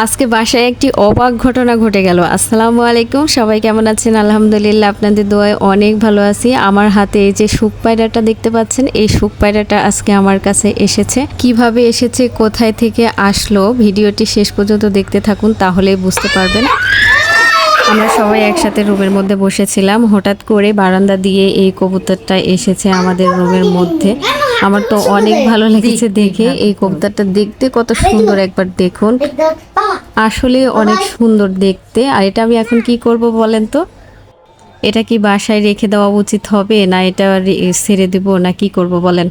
আজকে বাসায় একটি অবাক ঘটনা ঘটে গেল। আসসালামু আলাইকুম, সবাই কেমন আছেন? আলহামদুলিল্লাহ আপনাদের দোয়ায় অনেক ভালো আছি। আমার হাতে এই যে সুখ পায়রাটা দেখতে পাচ্ছেন, এই সুখ পায়রাটা আজকে আমার কাছে এসেছে। কীভাবে এসেছে, কোথায় থেকে আসলো, ভিডিওটি শেষ পর্যন্ত দেখতে থাকুন, তাহলেই বুঝতে পারবেন। আমরা সবাই একসাথে রুমের মধ্যে বসেছিলাম। হঠাৎ করে বারান্দা দিয়ে এই কবুতরটা এসেছে আমাদের রুমের মধ্যে। আমার তো অনেক ভালো লেগেছে দেখে। এই কবুতরটা দেখতে কত সুন্দর একবার দেখুন। আসলে অনেক সুন্দর দেখতে। আর এটা আমি এখন কি করব বলেন তো? এটা কি বাসায় রেখে দেওয়া উচিত হবে? না এটা ছেড়ে দিব? না কি করব বলেন?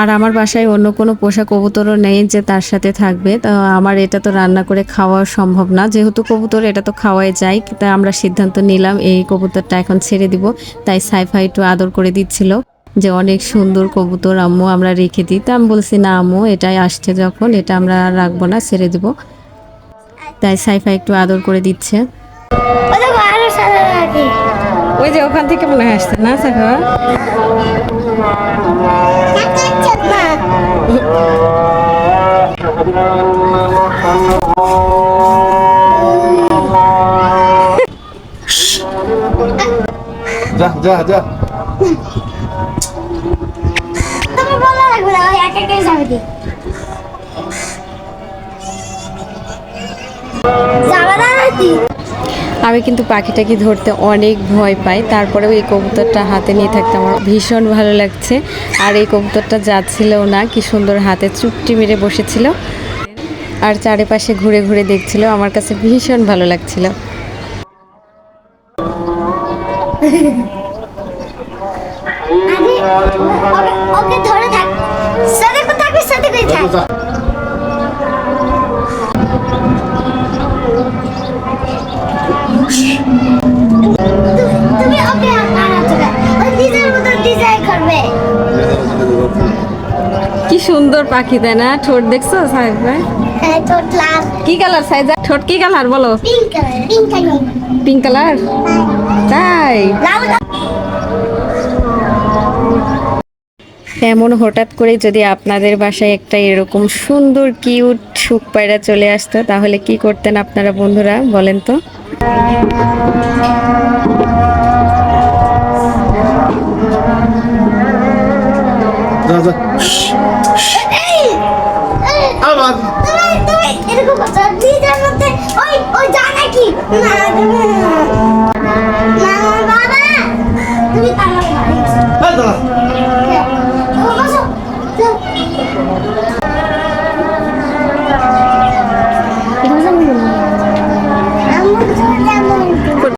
আর আমার বাসায় অন্য কোনো পোষা কবুতরও নেই যে তার সাথে থাকবে। তো আমার এটা তো রান্না করে খাওয়া সম্ভব না। যেহেতু কবুতর, এটা তো খাওয়াই যায়। তাই আমরা সিদ্ধান্ত নিলাম এই কবুতরটা এখন ছেড়ে দিব। তাই সাইফাই একটু আদর করে দিচ্ছিল যে অনেক সুন্দর কবুতর আম্মু, আমরা রেখে দিই। তা আমি বলছি, না আম্মু, এটাই আসছে যখন, এটা আমরা রাখব না, ছেড়ে দিব। তাই সাইফা একটু আদর করে দিচ্ছে। ওই যে ওখান থেকে মনে হয় আসছে না সাইফা? যা যা যা। তুমি বলা লাগবে না এক একাই যাবে দি যাবে না নাকি? আমি কিন্তু পাখিটাকে ধরতে অনেক ভয় পাই তারপরেও এই কবুতরটা হাতে নিয়ে থাকতে আমার ভীষণ ভালো লাগছে। আর এই কবুতরটা যাচ্ছিলও না কি সুন্দর হাতে চুপটি মেরে বসেছিল। আর চারিপাশে ঘুরে ঘুরে দেখছিল আমার কাছে ভীষণ ভালো লাগছিল। ওকে- ওকে ধরে থাক সাথে কো সাথে থাক। তুমি ওকে আনাতে ওই নিজের মতো ডিজাইন করবে। কি সুন্দর পাখি তাই না ঠোঁট দেখছ সাহেব ভাই হ্যাঁ? কি কালার সাইজা? ঠোঁট কি কালার বলো? পিঙ্ক কালার তাই? এমন হঠাৎ করে যদি আপনাদের বাসায় একটা এরকম সুন্দর কিউট সুখ পায়রা চলে আসতো তাহলে কি করতেন আপনারা বন্ধুরা বলেন তো? যা। তুমি তুমি